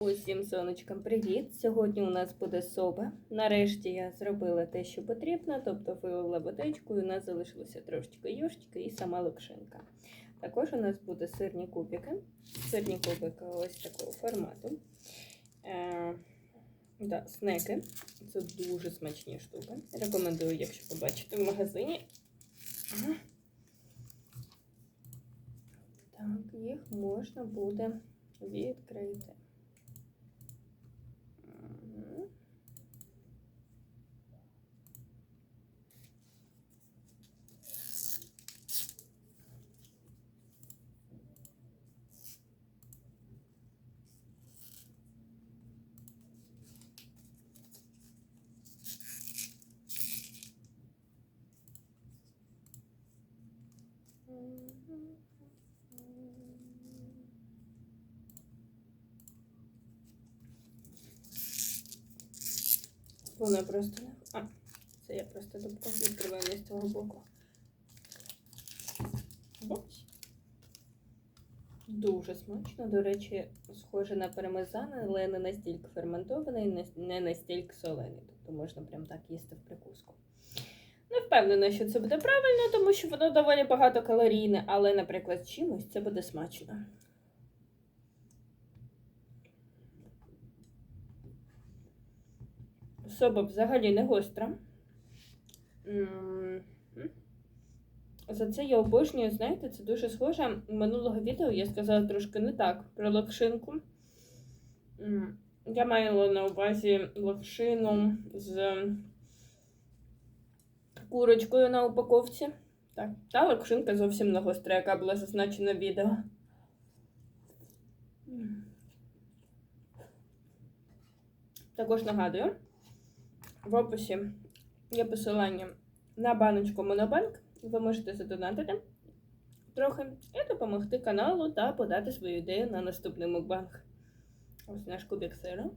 Усім сонечкам привіт! Сьогодні у нас буде соба. Нарешті я зробила те, що потрібно, тобто вилила водичку, і у нас залишилося трошечки юшечки і сама локшинка. Також у нас буде сирні кубики. Сирні кубики ось такого формату. Е, да, снеки. Це дуже смачні штуки. Рекомендую, якщо побачите в магазині. Так, їх можна буде відкрити. Вона просто не. А, це я просто дубку відкриваю з цього боку. Дуже смачно. До речі, схоже на пармезан, але не настільки ферментований, не настільки солений. Тобто можна прям так їсти в прикуску. Не впевнена, що це буде правильно, тому що воно доволі багато калорійне, але, наприклад, чимось це буде смачно. Соба взагалі не гостра. За це я обожнюю, знаєте, це дуже схоже. Минулого відео я сказала трошки не так про локшинку. Я мала на увазі локшину з курочкою на упаковці. Так, та локшинка зовсім не гостра, яка була зазначена в відео. Також нагадую, в описі є посилання на баночку Монобанк. Ви можете задонатити трохи і допомогти каналу та подати свою ідею на наступний мукбанк. Ось наш кубик сиру.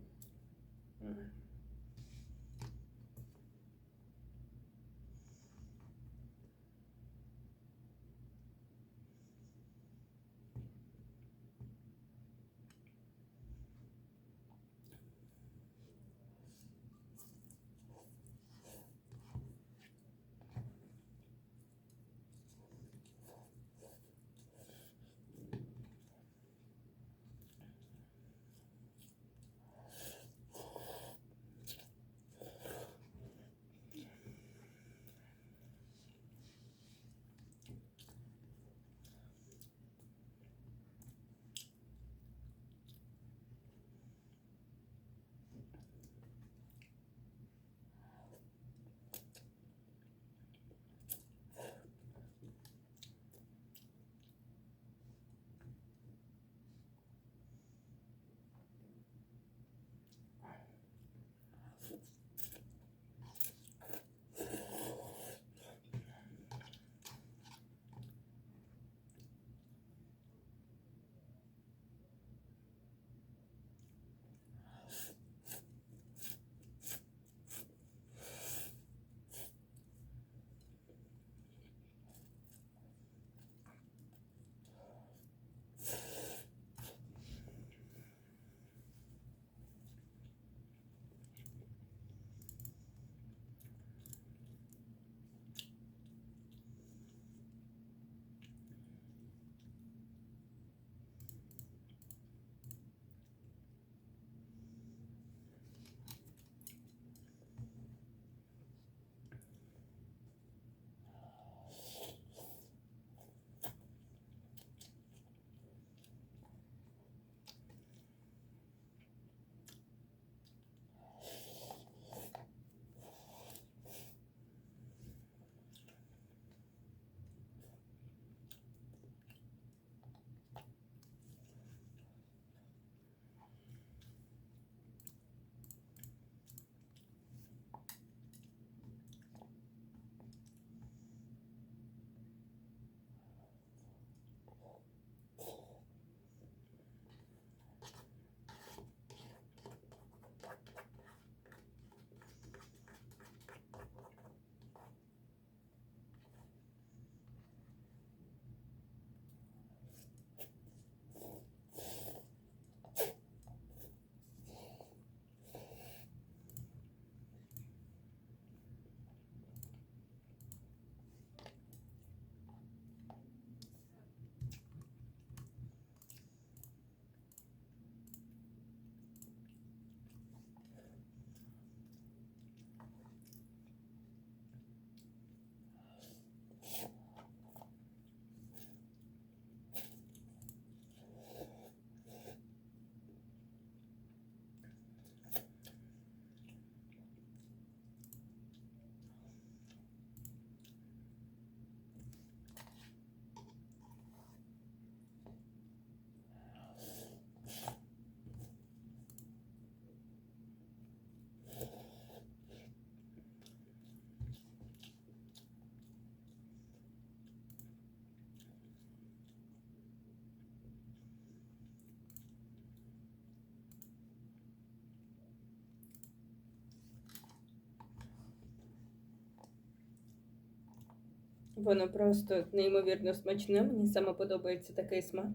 Воно просто неймовірно смачне. Мені саме подобається такий смак.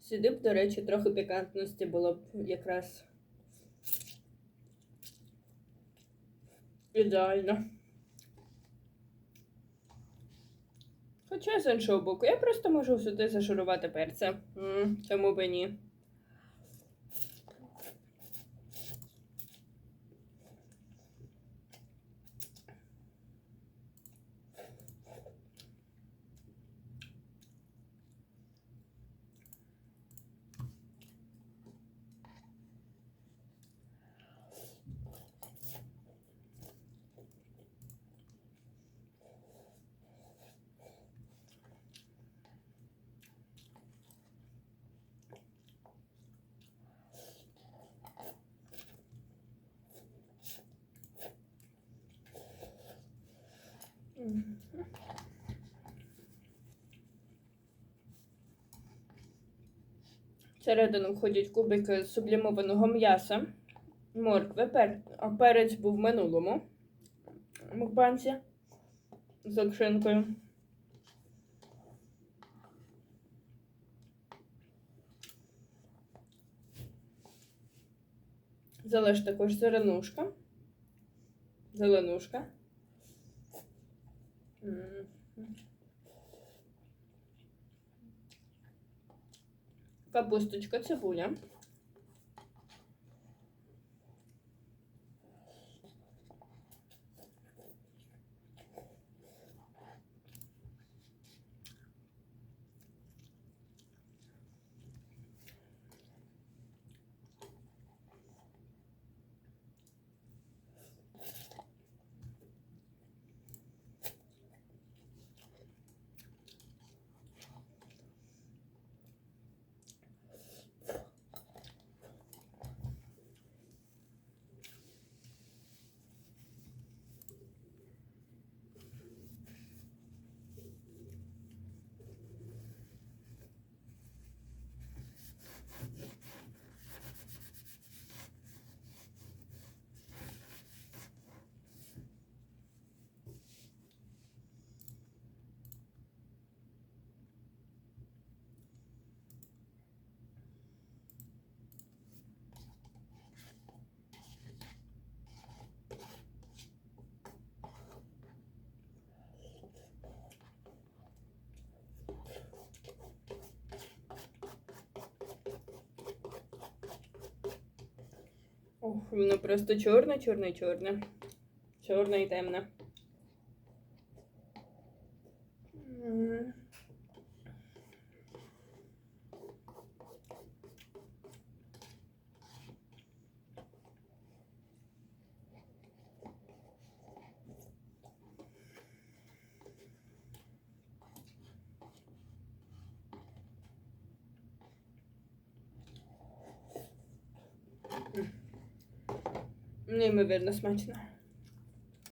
Сюди б, до речі, трохи пікантності було б якраз ідеально. Хоча з іншого боку, я просто можу сюди зашурувати перця. М, Чому би ні? Всередину входять кубики сублімованого м'яса, моркви, пер... а перець був в минулому мукбанці з локшинкою. Залиш також зеленушка. Зеленушка. Капусточка, цибуля. Ох, воно просто чорне, чорне, чорне. Чорне і темне. Неймовірно смачно.